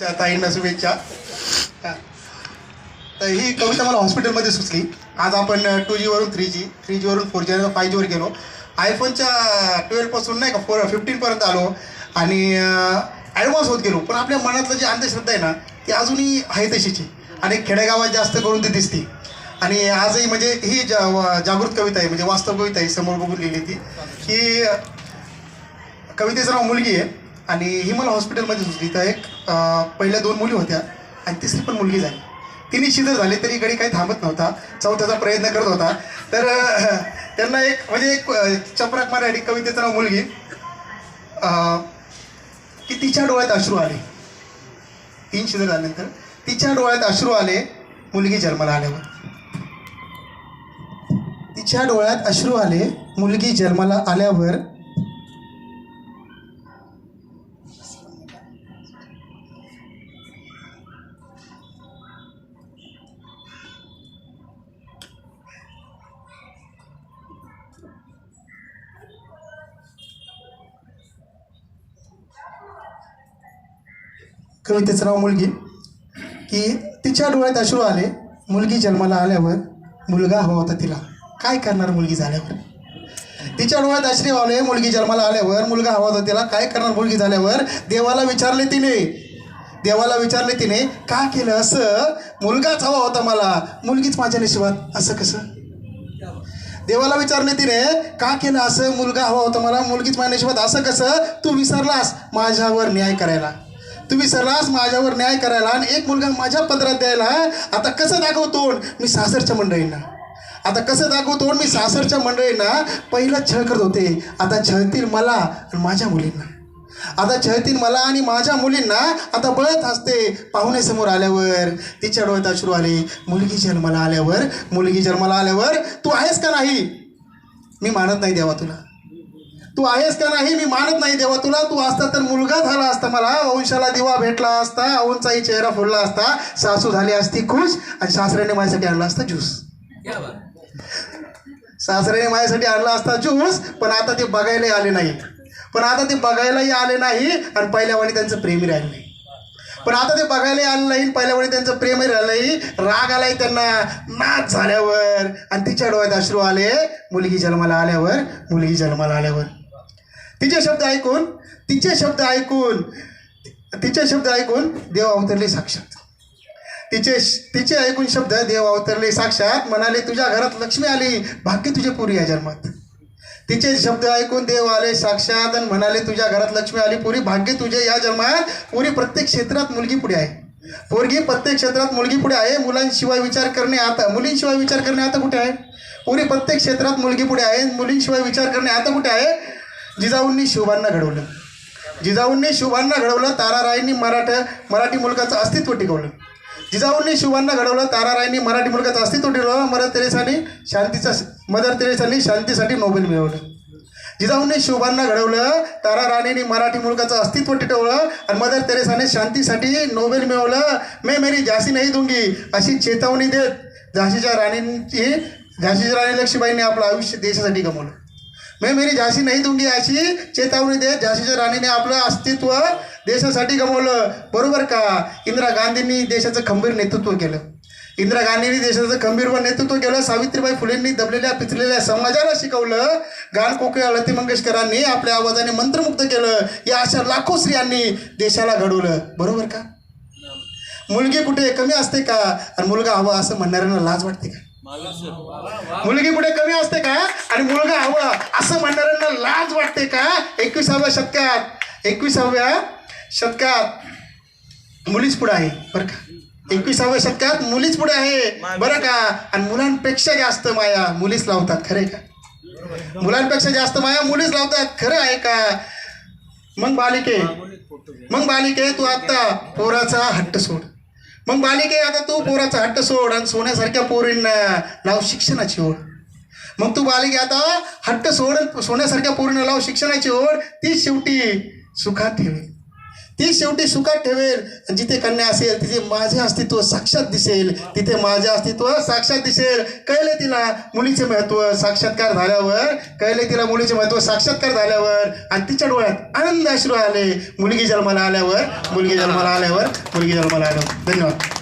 त्या ताईंना शुभेच्छा. तर ही कविता मला हॉस्पिटलमध्ये सुचली. आज आपण टू जीवरून थ्री जी थ्री जीवरून फोर जी फाय जीवर गेलो. आयफोनच्या ट्वेल्वपासून नाही का फोर फिफ्टीनपर्यंत आलो. आणि ॲडव्हान्स होत गेलो. पण आपल्या मनातलं जी अंधश्रद्धा आहे ना ती अजूनही आहे तशीची आणि खेडेगावात जास्त करून ती दिसते. आणि आजही म्हणजे ही जा वा- जागृत कविता आहे. म्हणजे वास्तव कविता आहे. समोर बघून लिहिली ती. की कवितेचं नाव मुलगी आहे. आणि ही मला हॉस्पिटलमध्ये सुचली. तर एक पहिल्या दोन मुली होत्या आणि तिसरी पण मुलगी झाली. तिन्ही शिदर झाले तरी इकडे काही थांबत नव्हता. चौथ्याचा प्रयत्न करत होता. तर त्यांना एक म्हणजे एक चपराक मराठी कवितेचं नाव मुलगी. की तिच्या डोळ्यात अश्रू आले. तीन शिदर झाल्यानंतर तिच्या डोळ्यात अश्रू आले मुलगी जन्माला आल्यावर. तिच्या डोळ्यात अश्रू आले मुलगी जन्माला आल्यावर कवितेचं नाव मुलगी. की तिच्या डोळ्यात अश्रू आले मुलगी जन्माला आल्यावर मुलगा हवा होता तिला. काय करणार मुलगी झाल्यावर? तिच्या डोळ्यात अश्रू आले मुलगी जन्माला आल्यावर मुलगा हवा होता तिला. काय करणार मुलगी झाल्यावर? देवाला विचारले तिने. देवाला विचारले तिने का केलं असं? मुलगाच हवा होता मला. मुलगीच माझ्या नशिबात. असं कसं? देवाला विचारले तिने का केलं असं? मुलगा हवा होता मला. मुलगीच माझ्या नशिबात. असं कसं? तू विसरलास माझ्यावर न्याय करायला. तू विसरलास माझ्यावर न्याय करायला आणि एक मुलगा माझ्या पदरात द्यायला आता कसं दाखवतो मी सासरच्या मंडळींना. आता कसं दाखवतो मी सासरच्या मंडळींना. पहिला छळ करत होते. आता छळतील मला आणि माझ्या मुलींना. आता छळतील मला आणि माझ्या मुलींना. आता बळत असते पाहुण्यासमोर आल्यावर. तिच्या डोळ्यात अश्रू आले. मुलगी जन्माला आल्यावर. मुलगी जन्माला आल्यावर तू आहेस का नाही? मी मानत नाही देवा तुला. तू आहेस का नाही मी मानत नाही देवा तुला. तू असता तर मुलगा झाला असता मला. वंशाला दिवा भेटला असता औंचाही चेहरा फुलला असता. सासू झाली असती खुश आणि सासऱ्याने माझ्यासाठी आणला असता ज्यूस. सासऱ्याने माझ्यासाठी आणला असता ज्यूस पण आता ते बघायलाही आले नाहीत. पण आता ते बघायलाही आले नाही आणि पहिल्यावाणी त्यांचं प्रेमी राहिलं नाही. पण आता ते बघायलाही आलं नाही पहिल्यावाणी त्यांचं प्रेमही राहिलं नाही. राग आलाय त्यांना नाच झाल्यावर. आणि तिच्या डोळ्यात अश्रू आले. मुलगी जन्माला आल्यावर मुलगी जन्माला आल्यावर. तिचे शब्द ऐकून तिचे शब्द ऐकून तिचे शब्द ऐकून देव अवतरले साक्षात. तिचे तिचे ऐकून शब्द देव अवतरले साक्षात. म्हणाले तुझ्या घरात लक्ष्मी आली. भाग्य तुझे पुरी या जन्मात. तिचे शब्द ऐकून देव आले साक्षात आणि म्हणाले तुझ्या घरात लक्ष्मी आली. पुरी भाग्य तुझे या जन्मात. पुरी प्रत्येक क्षेत्रात मुलगी पुढे आहे. पोरगी प्रत्येक क्षेत्रात मुलगी पुढे आहे. मुलांशिवाय विचार करणे आता मुलींशिवाय विचार करणे आता कुठे आहे? पुरी प्रत्येक क्षेत्रात मुलगी पुढे आहे. मुलींशिवाय विचार करणे आता कुठे आहे? जिजाऊंनी शिवबांना घडवलं. जिजाऊंनी शिवबांना घडवलं तारारायांनी मराठा मराठी मुलगाचं अस्तित्व टिकवलं. जिजाऊंनी शिवांना घडवलं तारारायांनी मराठी मुलगाचं अस्तित्व टिकवलं मदर तेरेसाने शांतीचा मदर तेरेसांनी शांतीसाठी नोबेल मिळवलं. जिजाऊंनी शिवबांना घडवलं तारा राणीने मराठी मुलगाचं अस्तित्व टिकवलं आणि मदर तेरेसाने शांतीसाठी नोबेल मिळवलं. मे मेरी झाशी नाही दूंगी अशी चेतावणी देत झाशीच्या राणींची झाशीच्या राणी लक्ष्मीबाईंनी आपलं आयुष्य देशासाठी गमवलं. मैं मेरी झाशी नाही दूंगी अशी चेतावणी देत झाशीच्या राणीने आपलं अस्तित्व देशासाठी गमवलं. बरोबर का? इंदिरा गांधींनी देशाचं खंबीर नेतृत्व केलं. इंदिरा गांधींनी देशाचं खंबीर नेतृत्व केलं. सावित्रीबाई फुलेंनी दबलेल्या पिचलेल्या समाजाला शिकवलं. गान कोकिळा लती मंगेशकरांनी आपल्या आवाजाने मंत्रमुक्त केलं. या अशा लाखो स्त्रियांनी देशाला घडवलं. बरोबर का? मुलगी कुठे? कमी असते का? आणि मुलगा हवा असं म्हणणाऱ्यांना लाज वाटते का? मुलगी कुठे कमी असते का? आणि मुलगा हवा असं म्हणणाऱ्यांना लाज वाटते का? एकविसाव्या शतकात एकविसाव्या शतकात मुलीच पुढे आहे बरं का? एकविसाव्या शतकात मुलीच पुढे आहे बरं का? आणि मुलांपेक्षा जास्त माया मुलीच लावतात खरे का? मुलांपेक्षा जास्त माया मुलीच लावतात खरं आहे का? मग बालिके मग बालिके तू आता पोराचा हट्ट सोड. मग बालिके आता तू पोराचा हट्ट सोड आणि सोन्यासारख्या पोरींना लाव शिक्षणाची ओढ. मग तू बालिके आता हट्ट सोड सोन्यासारख्या पोरींना लाव शिक्षणाची ओढ. ती शेवटी सुखात ठेवी ती शेवटी सुखात ठेवेल. जिथे कन्या असेल तिथे माझे अस्तित्व साक्षात दिसेल. तिथे माझे अस्तित्व साक्षात दिसेल. कळले तिला मुलीचे महत्त्व साक्षात्कार झाल्यावर? कळले तिला मुलीचे महत्त्व साक्षात्कार झाल्यावर? आणि तिच्या डोळ्यात आनंद अश्रू आले. मुलगी जन्माला आल्यावर मुलगी जन्माला आल्यावर मुलगी जन्माला आल्यावर. धन्यवाद.